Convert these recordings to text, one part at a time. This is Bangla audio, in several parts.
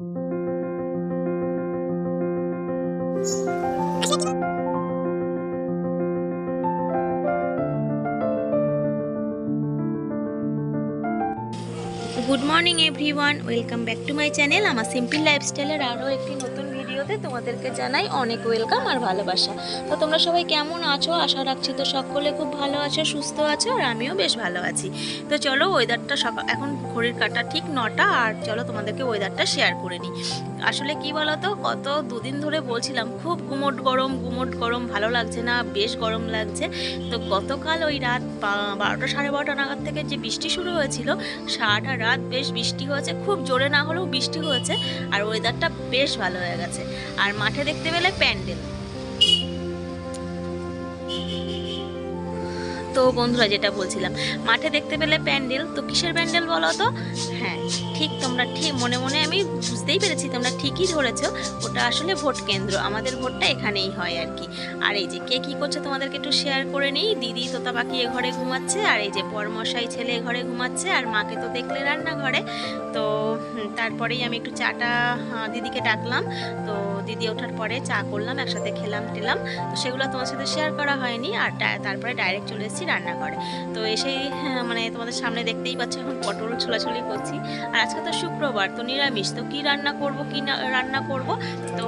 Good morning everyone welcome back to my channel আমার সিম্পল লাইফস্টাইলের আরও একটি ভিডিওতে তোমাদেরকে জানাই অনেক ওয়েলকাম আর ভালোবাসা। তো তোমরা সবাই কেমন আছো? আশা রাখছি তো সকলে খুব ভালো আছো, সুস্থ আছো আর আমিও বেশ ভালো আছি। তো চলো ওয়েদারটা সকাল এখন ঘড়ির কাটা ঠিক নটা আর চলো তোমাদেরকে ওয়েদারটা শেয়ার করে নিই। আসলে কি বলতো কত দুদিন ধরে বলছিলাম, খুব গুমোট গরম গুমোট গরম, ভালো লাগছে না, বেশ গরম লাগছে। তো গতকাল ওই রাত বারোটা সাড়ে বারোটা নাগাদ থেকে যে বৃষ্টি শুরু হয়েছিল, সারাটা রাত বেশ বৃষ্টি হয়েছে, খুব জোরে না হলেও বৃষ্টি হয়েছে, আর ওয়েদারটা বেশ ভালো হয়ে গেছে। আর মাঠে দেখতে পেলে প্যান্ডেল। তো বন্ধুরা যেটা বলছিলাম, মাঠে দেখতে পেলে প্যান্ডেল, তো কিসের প্যান্ডেল বলো তো? হ্যাঁ ঠিক তোমরা ঠিক মনে মনে আমি বুঝতেই পেরেছি, তোমরা ঠিকই ধরেছো, ওটা আসলে ভোট কেন্দ্র, আমাদের ভোটটা এখানেই হয় আর কি। আর এই যে কে কী করছে তোমাদেরকে একটু শেয়ার করে নিই, দিদি, তোতা পাখি এ ঘরে ঘুমাচ্ছে, আর এই যে পরমশাই ছেলে এ ঘরে ঘুমাচ্ছে, আর মাকে তো দেখলে রান্নাঘরে, তো তারপরেই আমি একটু চাটা দিদিকে ডাকলাম, তো দিদি ওঠার পরে চা করলাম একসাথে খেলাম টেলাম। তো সেগুলো তোমার সাথে শেয়ার করা হয়নি আর তারপরে ডাইরেক্ট চলে এসেছি রান্নাঘরে। তো এসেই হ্যাঁ, মানে তোমাদের সামনে দেখতেই পাচ্ছ এখন পটল ছোলাছুলি করছি। আর আজকে তো শুক্রবার তো নিরামিষ। তো কী রান্না করব কি রান্না করব? তো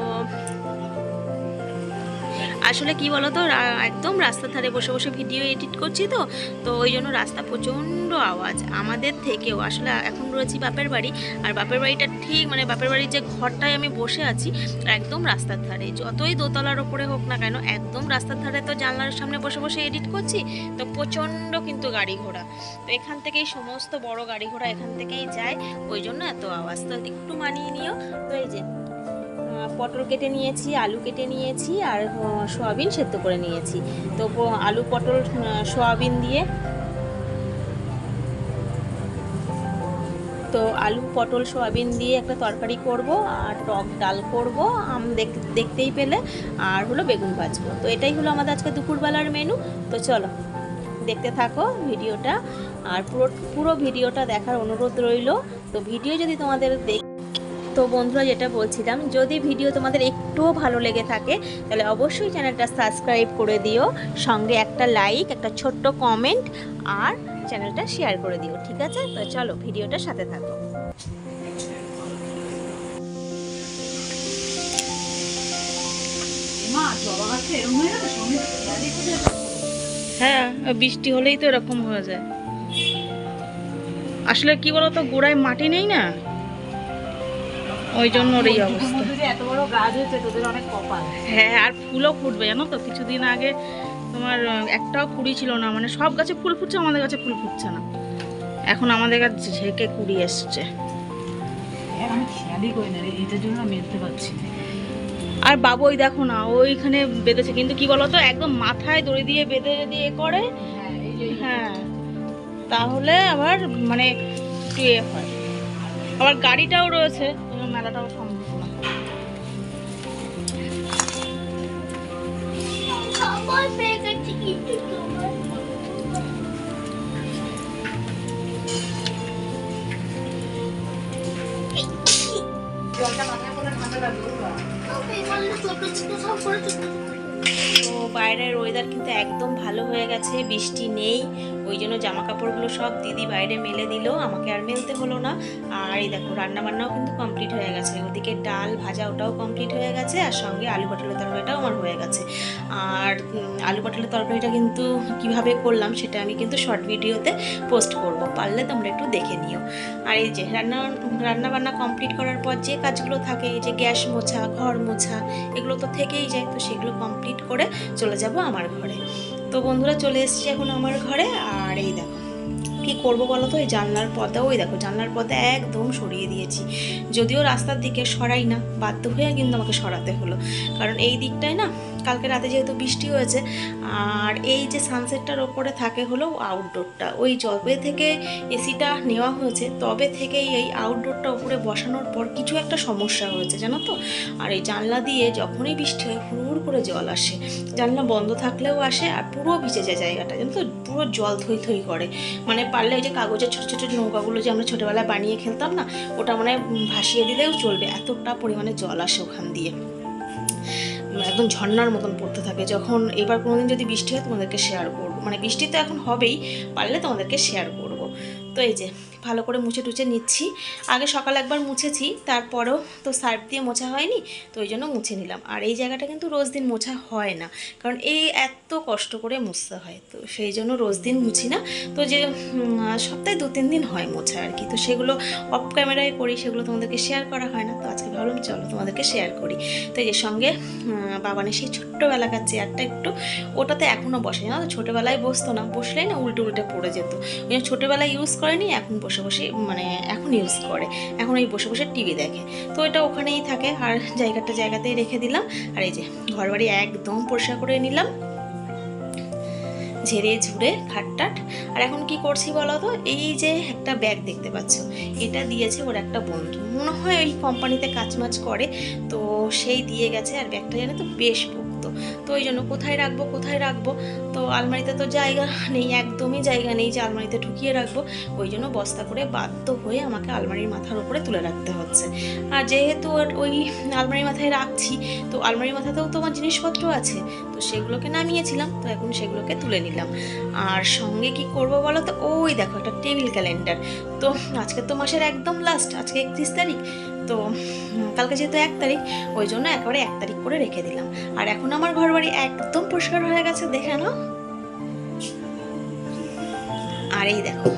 আসলে কি বলতো, রা- একদম রাস্তার ধারে বসে বসে ভিডিও এডিট করছি তো তো ওই জন্য রাস্তা প্রচণ্ড আওয়াজ। আমাদের থেকেও, আসলে এখন রয়েছি বাপের বাড়ি, আর বাপের বাড়িটা ঠিক মানে বাপের বাড়ির যে ঘরটায় আমি বসে আছি, একদম রাস্তার ধারে। যতই দোতলার ওপরে হোক না কেন, একদম রাস্তার ধারে তো জানলার সামনে বসে বসে এডিট করছি, তো প্রচণ্ড কিন্তু গাড়ি ঘোড়া। তো এখান থেকেই সমস্ত বড় গাড়ি ঘোড়া এখান থেকেই যায়, ওই জন্য এত আওয়াজ। তো একটু মানিয়ে নিও, তো এই যে পটল কেটে নিয়েছি, আলু কেটে নিয়েছি আর সয়াবিন সেদ্ধ করে নিয়েছি। তো আলু, পটল সয়াবিন দিয়ে। তো আলু, পটল, সয়াবিন দিয়ে একটা তরকারি করব আর টক ডাল করব, আম দেখ- দেখতেই পেলে। আর হলো বেগুন ভাজবো। তো এটাই হলো আমাদের আজকে দুপুরবেলার মেনু তো চলো, দেখতে থাকো ভিডিওটা। আর পুরো পুরো ভিডিওটা দেখার অনুরোধ রইল। তো ভিডিও যদি তোমাদের দেখ তো বন্ধুরা যেটা বলছিলাম যদি ভিডিও তোমাদের একটুও ভালো লেগে থাকে তাহলে অবশ্যই চ্যানেলটা সাবস্ক্রাইব করে দিও সঙ্গে একটা লাইক একটা ছোট্ট কমেন্ট আর চ্যানেলটা শেয়ার করে দিও ঠিক আছে? তো চলো ভিডিওটা সাথে থাকো। হ্যাঁ বৃষ্টি হলেই তো এরকম হয়ে যায়। আসলে কি বলতো গোড়ায় মাটি নেই না? ওই জন্য ওর এই অবস্থা। এত বড় গাছ হয়েছে তোদের অনেক কপাল। হ্যাঁ আর ফুলও ফুটবে জানো তো? কিছুদিন আগে তোমার একটাও কুড়ি ছিল না মানে সব গাছে ফুল ফুটছে আমাদের গাছে ফুল ফুটছে না। এখন আমাদের গাছে ঝেঁকে কুড়ি এসছে। আমি খেয়ালই করি না এটার জন্য আমি মেলতে পারছি আর বাবু ওই দেখো না ওইখানে বেঁধেছে কিন্তু কি বলতো একদম মাথায় দড়ি দিয়ে বেঁধে যদি এ করে। হ্যাঁ হ্যাঁ তাহলে আবার মানে একটু এ হয়। আবার গাড়িটাও রয়েছে। ওই মেলাটাও সম্ভব না জলটা মাথায় করে ঠান্ডা লাগবে তো বাইরের ওয়েদার কিন্তু একদম ভালো হয়ে গেছে, বৃষ্টি নেই, ওই জন্য জামা কাপড়গুলো সব দিদি বাইরে মেলে দিল, আমাকে আর মেলতে হলো না। আর এই দেখো, রান্নাবান্নাও কিন্তু কমপ্লিট হয়ে গেছে, ওদিকে ডাল ভাজা ওটাও কমপ্লিট হয়ে গেছে, আর সঙ্গে আলু পটলের তরকারিটাও আমার হয়ে গেছে। আর আলু পটলের তরকারিটা কিন্তু কীভাবে করলাম সেটা আমি কিন্তু শর্ট ভিডিওতে পোস্ট করব, পারলে তোমরা একটু দেখে নিও। আর এই যে রান্না, রান্নাবান্না কমপ্লিট করার পর যে কাজগুলো থাকে, এই যে গ্যাস মোছা, ঘর মোছা, এগুলো তো থেকেই যায়, তো সেগুলো কমপ্লিট করে চলে যাব আমার ঘরে। তো বন্ধুরা চলে এসেছি এখন আমার ঘরে, আর এই দেখো, কি করব বলো তো? এই জানলার পথে ওই দেখো, জানলার পথে একদম সরিয়ে দিয়েছি। যদিও রাস্তার দিকে সরাই না, বাধ্য হয়ে কিন্তু আমাকে সরাতে হলো। কারণ এই দিকটায় না কালকে রাতে যেহেতু বৃষ্টি হয়েছে, আর এই যে সানসেটটার ওপরে থাকে হলো আউটডোরটা ওই জবে থেকে এসিটা নেওয়া হয়েছে, তবে থেকেই এই আউটডোরটা উপরে বসানোর পর কিছু একটা সমস্যা হয়েছে, জানো তো? আর এই জানলা দিয়ে যখনই বৃষ্টি হয়, হুড় করে জল আসে। জানলা বন্ধ থাকলেও আসে, আর পুরো ভিজে যায় জায়গাটা, জানো তো? পুরো জল থই থই করে। মানে পারলে ওই যে কাগজের ছোটো ছোটো নৌকাগুলো যে আমরা ছোটোবেলায় বানিয়ে খেলতাম না, ওটা মানে ভাসিয়ে দিলেও চলবে, এতটা পরিমাণে জল আসে ওখান দিয়ে। একদম ঝর্নার মতন পড়তে থাকে। যখন এবার কোনোদিন যদি বৃষ্টি হয় তোমাদেরকে শেয়ার করব। মানে বৃষ্টি তো এখন হবেই, পারলে তোমাদেরকে শেয়ার করব। তো এই যে ভালো করে মুছে টুছে নিচ্ছি। আগে সকাল একবার মুছেছি, তারপরেও তো সার্ফ দিয়ে মোছা হয়নি, তো ওই জন্য মুছে নিলাম। আর এই জায়গাটা কিন্তু রোজ দিন মোছা হয় না, কারণ এই এত কষ্ট করে মুছতে হয়, তো সেই জন্য রোজ দিন মুছি না। তো যে সপ্তাহে দু তিন দিন হয় মোছা আর কি, তো সেগুলো অফ ক্যামেরায় করি, সেগুলো তোমাদেরকে শেয়ার করা হয় না, তো আজকে ভাবলাম চলো তোমাদেরকে শেয়ার করি। তো এর সঙ্গে বাবানের সেই ছোট্টবেলাকার চেয়ারটা একটু, ওটাতে এখনও বসে, জানো তো? ছোটোবেলায় বসতো না, বসলেই না উল্টে উল্টে পড়ে যেত। ওই ছোটোবেলায় ইউজ করেনি, এখন বসে বসে মানে এখন ইউজ করে। এখন ওই বসে বসে টিভি দেখে। তো এটা ওখানেই থাকে। আর জায়গাটা জায়গাতেই রেখে দিলাম। আর এই যে ঘর বাড়ি একদম পরিষ্কার করে নিলাম। ঝেড়ে ঝুড়ে খাটটাট। আর এখন কি করছি বলো তো? এই যে একটা ব্যাগ দেখতে পাচ্ছ। এটা দিয়েছে ওর একটা বন্ধু। মনে হয় ওই কোম্পানিতে কাজমাজ করে। তো সেই দিয়ে গেছে। আর ব্যাগটা জানে তো বেশ পোক্ত তো ওই জন্য কোথায় রাখব কোথায় রাখব? তো আলমারিতে তো জায়গা নেই, একদমই জায়গা নেই যে আলমারিতে ঢুকিয়ে রাখব। ওই জন্য বস্তা করে বাধ্য হয়ে আমাকে আলমারির মাথার উপরে তুলে রাখতে হচ্ছে। আর যেহেতু ওই আলমারির মাথায় রাখছি, তো আলমারির মাথাতেও তো আমার জিনিসপত্র আছে, তো সেগুলোকে নামিয়েছিলাম, তো এখন সেগুলোকে তুলে নিলাম। আর সঙ্গে কি করব বলো তো? ওই দেখো একটা টেবিল ক্যালেন্ডার। তো আজকে তো মাসের একদম লাস্ট আজকে একত্রিশ তারিখ তো কালকে যেহেতু এক তারিখ, ওই জন্য একেবারে এক তারিখ করে রেখে দিলাম। আর এখন আমার ঘর বাড়ি একদম পরিষ্কার হয়ে গেছে, দেখে নাও। আর এই দেখো,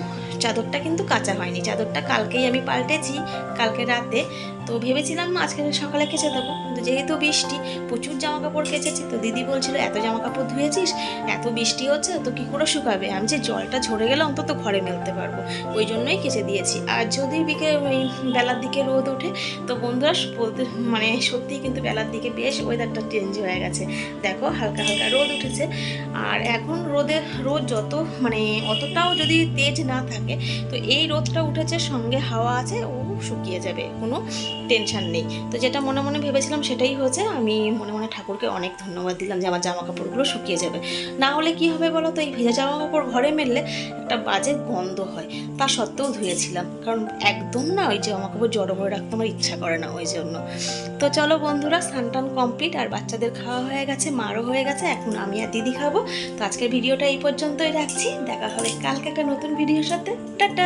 চাদরটা কিন্তু কাঁচা হয়নি, চাদরটা কালকেই আমি পাল্টেছি, কালকে রাতে তো ভেবেছিলাম আজকে সকালে কেচে দেবো। কিন্তু যেহেতু বৃষ্টি, প্রচুর জামা কাপড় কেচেছি, তো দিদি বলছিল, এত জামা কাপড় ধুয়েছিস? এত বৃষ্টি হচ্ছে, তো কি করে শুকাবে? আমি যে জলটা ঝরে গেলে অন্তত ঘরে মেলতে পারব। ওই জন্যই কেচে দিয়েছি। আর যদি বিকে ওই বেলার দিকে রোদ ওঠে, তো বন্ধুরা বলতে মানে সত্যিই কিন্তু বেলার দিকে বেশ ওয়েদারটা চেঞ্জ হয়ে গেছে। দেখো, হালকা হালকা রোদ উঠেছে। আর এখন রোদে, রোদ যত মানে অতটাও যদি তেজ না থাকে, তো এই রোদটা উঠেছে, সঙ্গে হাওয়া আছে, ও শুকিয়ে যাবে। কোনো টেনশন নেই। তো যেটা মনে মনে ভেবেছিলাম সেটাই হয়েছে। আমি মনে মনে ঠাকুরকে অনেক ধন্যবাদ দিলাম যে আমার জামা কাপড়গুলো শুকিয়ে যাবে। না হলে কি হবে বলো তো এই ভেজা জামা কাপড় ঘরে মেললে একটা বাজে গন্ধ হয়। তা সত্ত্বেও ধুয়েছিলাম। কারণ একদম না ওই জামা কাপড় জড়ো করে রাখতে আমার ইচ্ছা করে না ওই জন্য। তো চলো বন্ধুরা, স্নান কমপ্লিট আর বাচ্চাদের খাওয়া হয়ে গেছে, মারও হয়ে গেছে। এখন আমি আর দিদি খাব। তো আজকের ভিডিওটা এই পর্যন্তই রাখছি। দেখা হবে কালকে একটা নতুন ভিডিওর সাথে। টাটা!